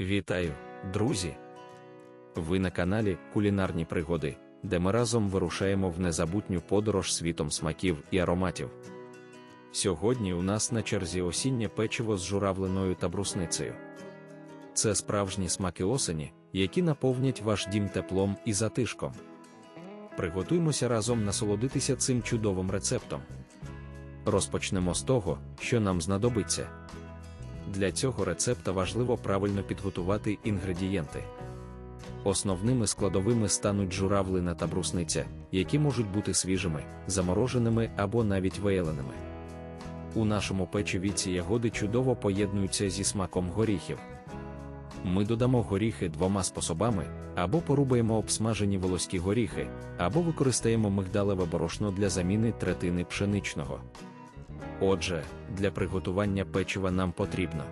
Вітаю, друзі! Ви на каналі Кулінарні пригоди, де ми разом вирушаємо в незабутню подорож світом смаків і ароматів. Сьогодні у нас на черзі осіннє печиво з журавлиною та брусницею. Це справжні смаки осені, які наповнять ваш дім теплом і затишком. Приготуймося разом насолодитися цим чудовим рецептом. Розпочнемо з того, що нам знадобиться. Для цього рецепта важливо правильно підготувати інгредієнти. Основними складовими стануть журавлина та брусниця, які можуть бути свіжими, замороженими або навіть вияленими. У нашому печиві ці ягоди чудово поєднуються зі смаком горіхів. Ми додамо горіхи двома способами: або порубаємо обсмажені волоські горіхи, або використаємо мигдалеве борошно для заміни третини пшеничного. Отже, для приготування печива нам потрібно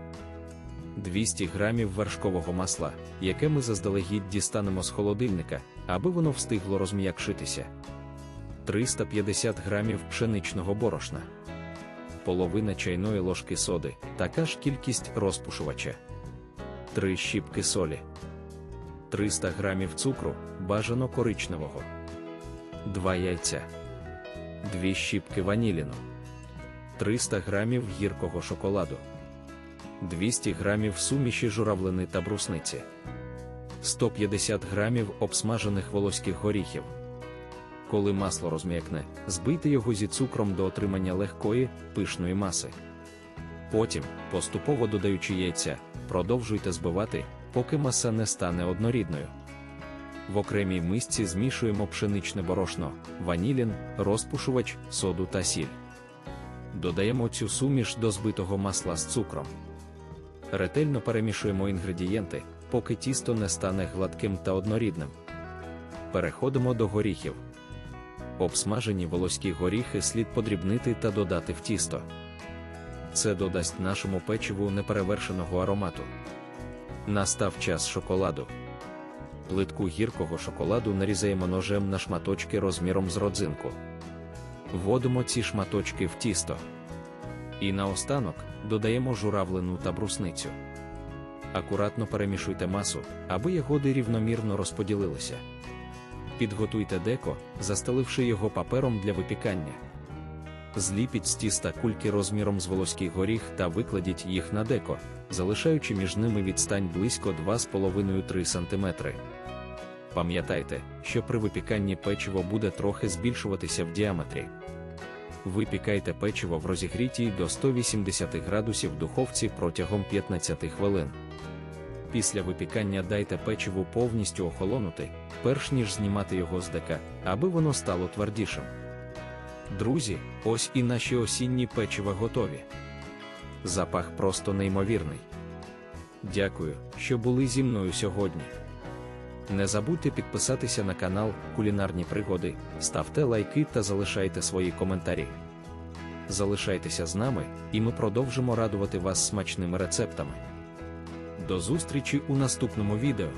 200 г вершкового масла, яке ми заздалегідь дістанемо з холодильника, аби воно встигло розм'якшитися, 350 г пшеничного борошна, половина чайної ложки соди, така ж кількість розпушувача, 3 щіпки солі, 300 г цукру, бажано коричневого, 2 яйця, 2 щіпки ваніліну. 300 грамів гіркого шоколаду, 200 грамів суміші журавлини та брусниці, 150 грамів обсмажених волоських горіхів. Коли масло розм'якне, збийте його зі цукром до отримання легкої, пишної маси. Потім, поступово додаючи яйця, продовжуйте збивати, поки маса не стане однорідною. В окремій мисці змішуємо пшеничне борошно, ванілін, розпушувач, соду та сіль. Додаємо цю суміш до збитого масла з цукром. Ретельно перемішуємо інгредієнти, поки тісто не стане гладким та однорідним. Переходимо до горіхів. Обсмажені волоські горіхи слід подрібнити та додати в тісто. Це додасть нашому печиву неперевершеного аромату. Настав час шоколаду. Плитку гіркого шоколаду нарізаємо ножем на шматочки розміром з родзинку. Вводимо ці шматочки в тісто. І наостанок додаємо журавлину та брусницю. Акуратно перемішуйте масу, аби ягоди рівномірно розподілилися. Підготуйте деко, застеливши його папером для випікання. Зліпіть з тіста кульки розміром з волоський горіх та викладіть їх на деко, залишаючи між ними відстань близько 2,5-3 см. Пам'ятайте, що при випіканні печиво буде трохи збільшуватися в діаметрі. Випікайте печиво в розігрітій до 180 градусів духовці протягом 15 хвилин. Після випікання дайте печиву повністю охолонути, перш ніж знімати його з дека, аби воно стало твердішим. Друзі, ось і наші осінні печива готові. Запах просто неймовірний. Дякую, що були зі мною сьогодні. Не забудьте підписатися на канал Кулінарні Пригоди, ставте лайки та залишайте свої коментарі. Залишайтеся з нами, і ми продовжимо радувати вас смачними рецептами. До зустрічі у наступному відео.